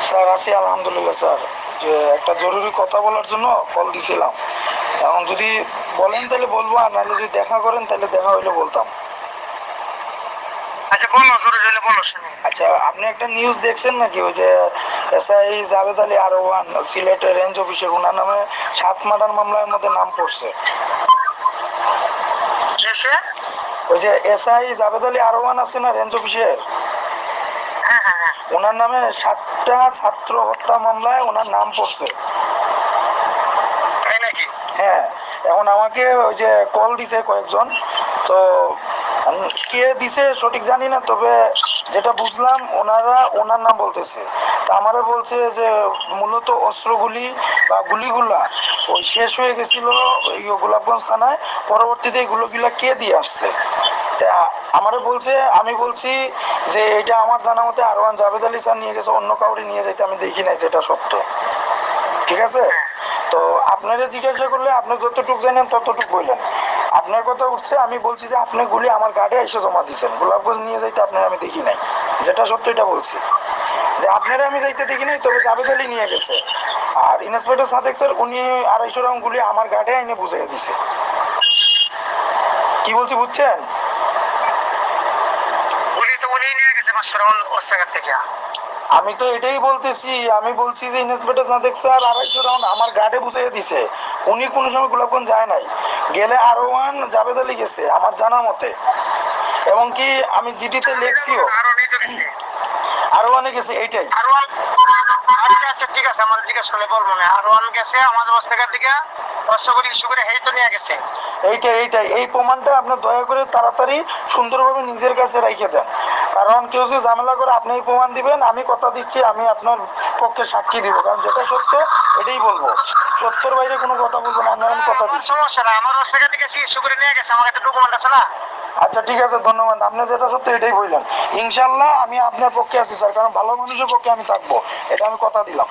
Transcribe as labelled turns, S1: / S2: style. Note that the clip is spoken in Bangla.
S1: স্যার আছি আলহামদুলিল্লাহ স্যার। যে একটা জরুরি কথা বলার জন্য কল দিছিলাম। এখন যদি বলেন তাহলে বলব আর নাহলে যদি দেখা করেন তাহলে দেখা হইলে বলতাম।
S2: আচ্ছা
S1: আচ্ছা আপনি একটা নিউজ দেখছেন নাকি? ওই যে এসআই জাভেদ আলী আরোয়ান সিলেটের রেঞ্জ অফিসের ওনার নামে সাত মার্ডার মামলার মধ্যে নাম পড়ছে। ওই যে এসআই জাভেদ আলী আরোয়ান আছে না রেঞ্জ অফিসের ওনার নামে সাতটা ছাত্র হত্যা মামলায় ওনার নাম পড়ছে। হ্যাঁ এখন আমাকে ওই যে কল দিছে কয়েকজন তো কে দিছে সঠিক জানি না তবে যেটা বুঝলাম ওনারা ওনার নাম বলতেছে। তা আমারে বলছে যে মূলত অস্ত্রগুলি বা গুলিগুলা ওই শেষ হয়ে গেছিল ওই গোলাপগঞ্জ থানায় পরবর্তীতে এগুলোগুলা কে দিয়ে আসছে? তা আমারে বলছে, আমি বলছি যে এটা আমার জানা মতে আরওয়ান জাভেদ আলী স্যার নিয়ে গেছে, অন্য কাউরে নিয়ে যেতে আমি দেখি নাই যেটা সত্য। ঠিক আছে? তো আপনারা জিজ্ঞাসা করলে আপনি যতটুকু জানেন ততটুকু বললেন। আপনার কথা উঠছে, আমি বলছি যে আপনি গুলি আমার গাড়ি এসে জমা দিয়েছেন। গোলাপগঞ্জ নিয়ে যাইতে আপনার আমি দেখি নাই। যেটা সত্য এটা বলছি। যে আপনারা আমি যাইতে দেখি নাই, তবে জাভেদ আলী নিয়ে গেছে। আর ইন্সপেক্টর সাদেক স্যার, উনি আড়াইশো রাউন্ড গুলি আমার গাড়ি এনে বুঝাই দিছে। কি বলছি, বুঝছেন
S2: উনি তো উনি নিয়ে গেছে মাস্টার অস্ত্রাগার থেকে
S1: আমি তো এটাই বলতেছি আমি বলছি যে সাদেক স্যার আড়াইশো রাউন্ড আমার গাড়ি বুঝিয়ে দিছে। উনি কোনো সময় গোলাপগঞ্জ যায় নাই। গেলে আরও ওয়ান জাভেদ আলী গেছে আমার জানা মতে। এবং কি আমি লেখছিও। আরও ওয়ানে গেছে এইটাই।
S2: আচ্ছা আচ্ছা ঠিক আছে আমার জিজ্ঞেস করলে বলব না। আরও অন গেছে আমাদের ইস্যু করে হেই তো নিয়ে গেছে।
S1: এই প্রমাণটা আপনি দয়া করে তাড়াতাড়ি সুন্দরভাবে নিজের কাছে রেখে দেন। কারণ কেউ যদি ঝামেলা করে আপনি প্রমাণ দিবেন আমি কথা দিচ্ছি আমি আপনার পক্ষে সাক্ষী দিব। কারণ যেটা সত্য এটাই বলব। সত্যর বাইরে কোনো কথা বলব না আমি কথা দিচ্ছি।
S2: সমস্যা না আমার হসপিটাল থেকে ইস্যু করে নিয়ে গেছে আমার একটা ডকুমেন্ট আছে না?
S1: আচ্ছা ঠিক আছে ধন্যবাদ। আপনি যেটা সত্য এটাই বললেন। ইনশাল্লাহ আমি আপনার পক্ষে আছি স্যার কারণ ভালো মানুষের পক্ষে আমি থাকব এটা আমি কথা দিলাম।